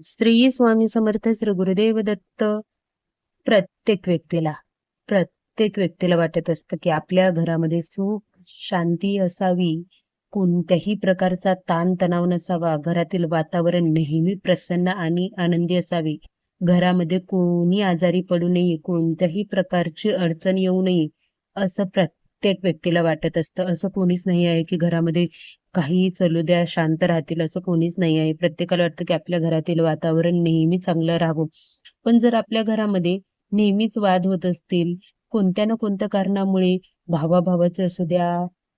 श्री स्वामी समर्थ श्री गुरुदेव दत्त प्रत्येक व्यक्तीला प्रत्येक व्यक्तीला वाटत असतं की आपल्या घरामध्ये सुख शांती असावी. कोणत्याही प्रकारचा ताण तणाव नसावा. घरातील वातावरण नेहमी प्रसन्न आणि आनंदी असावे. घरामध्ये कोणी आजारी पडू नये कोणत्याही प्रकारची अडचण येऊ नये असं प्रत्येक प्रत्येक व्यक्तीला वाटत असतं असं कोणीच नाही आहे की घरामध्ये काहीही चालू द्या शांत राहतील असं कोणीच नाही आहे. प्रत्येकाला वाटतं की आपल्या घरातील वातावरण नेहमी चांगलं राहावं. पण जर आपल्या घरामध्ये नेहमीच वाद होत असतील कोणत्या ना कोणत्या कारणामुळे भावाभावाचे असू द्या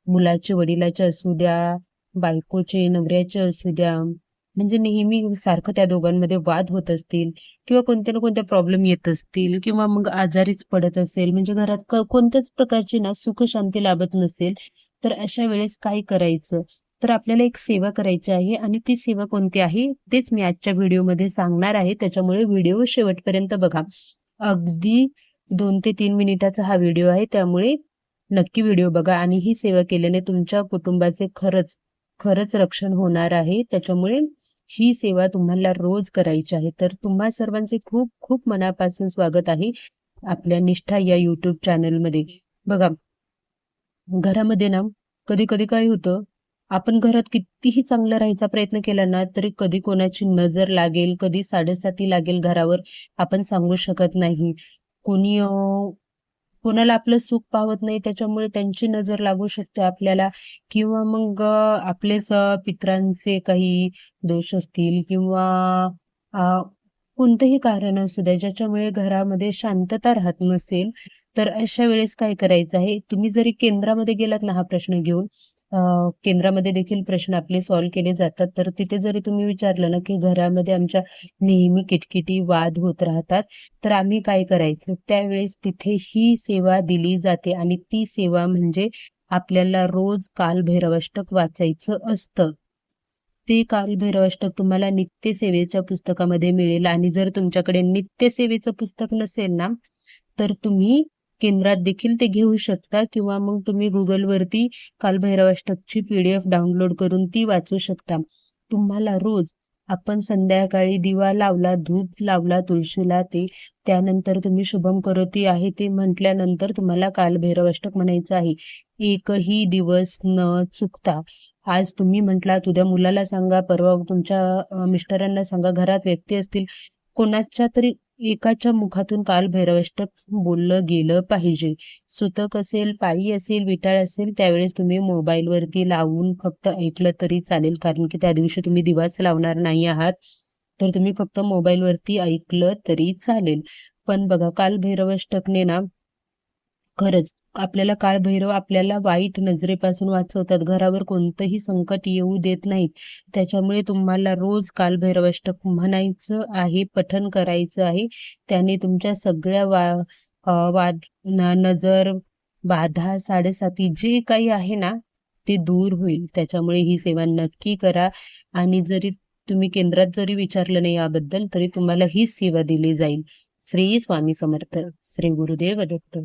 मुलाचे वडिलाचे असू द्या बायकोचे नवऱ्याचे असू द्या म्हणजे नेहमी सारखं त्या दोघांमध्ये वाद होत असतील किंवा कोणत्या ना कोणत्या प्रॉब्लेम येत असतील किंवा मग आजारीच पडत असेल म्हणजे घरात कोणत्याच प्रकारची ना सुख शांती लाभत नसेल तर अशा वेळेस काय करायचं? तर आपल्याला एक सेवा करायची आहे आणि ती सेवा कोणती आहे? तेच मी आजच्या व्हिडिओमध्ये सांगणार आहे. त्याच्यामुळे व्हिडिओ शेवटपर्यंत बघा. अगदी दोन ते तीन मिनिटाचा हा व्हिडिओ आहे. त्यामुळे नक्की व्हिडिओ बघा आणि ही सेवा केल्याने तुमच्या कुटुंबाचे खरंच खरंच रक्षण होणार आहे. त्याच्यामुळे ही सेवा तुम्हाला रोज करायची आहे. तर तुम्हा सर्वांचे खूप खूप मनापासून स्वागत आहे आपल्या निष्ठा या युट्यूब चॅनलमध्ये बघा घरामध्ये ना कधी कधी काय होतं आपण घरात कितीही चांगलं राहायचा प्रयत्न केला ना तरी कधी कोणाची नजर लागेल कधी साडेसाती लागेल घरावर आपण सांगू शकत नाही. कोणी कोणाला आपलं सुख पावत नाही त्याच्यामुळे त्यांची नजर लागू शकते आपल्याला. किंवा मग आपलेच पित्रांचे पितरांचे काही दोष असतील किंवा कोणतंही कारण असू द्या ज्याच्यामुळे घरामध्ये शांतता राहत नसेल तर अशा वेळेस काय करायचं आहे? तुम्ही जरी केंद्रामध्ये गेलात ना हा प्रश्न घेऊन केंद्रामध्ये देखील प्रश्न आपले सॉल्व्ह केले जातात. तर तिथे जरी तुम्ही विचारलं ना की घरामध्ये आमच्या नेहमी किटकिटी वाद होत राहतात तर आम्ही काय करायचं? त्यावेळेस तिथे ही सेवा दिली जाते आणि ती सेवा म्हणजे आपल्याला रोज कालभैरवाष्टक वाचायचं असतं. ते कालभैरवाष्टक तुम्हाला नित्यसेवेच्या पुस्तकामध्ये मिळेल आणि जर तुमच्याकडे नित्यसेवेचं पुस्तक नसेल ना तर तुम्ही केंद्रात देखील ते घेऊ शकता किंवा मग तुम्ही गुगलवरती कालभैरवाष्टकची पीडीएफ डाउनलोड करून ती वाचू शकता. तुम्हाला रोज आपण संध्याकाळी दिवा लावला धूप लावला तुळशीला ते त्यानंतर तुम्ही शुभम करोती आहे ते म्हटल्यानंतर तुम्हाला कालभैरवाष्टक म्हणायचं आहे. एकही दिवस न चुकता. आज तुम्ही म्हटलात उद्या मुलाला सांगा परवा तुमच्या मिस्टरांना सांगा घरात व्यक्ती असतील कोणाच्या तरी एकाच्या मुखातून काल भैरवाष्टक बोललं गेलं पाहिजे. सुतक असेल पाळी असेल विटाळ असेल त्यावेळेस तुम्ही मोबाईलवरती लावून फक्त ऐकलं तरी चालेल. कारण की त्या दिवशी तुम्ही दिवाच लावणार नाही आहात तर तुम्ही फक्त मोबाईलवरती ऐकलं तरी चालेल. पण बघा काल भैरवष्टकने ना खरंच आपल्याला काळभैरव आपल्याला वाईट नजरेपासून वाचवतात. घरावर कोणतंही संकट येऊ देत नाहीत त्याच्यामुळे तुम्हाला रोज कालभैरवाष्टक म्हणायचं आहे पठन करायचं आहे. त्याने तुमच्या सगळ्या वा वाद नजर बाधा साडेसाती जे काही आहे ना ते दूर होईल. त्याच्यामुळे ही सेवा नक्की करा. आणि जरी तुम्ही केंद्रात जरी विचारलं नाही याबद्दल तरी तुम्हाला ही सेवा दिली जाईल. श्री स्वामी समर्थ. श्री गुरुदेव दत्त.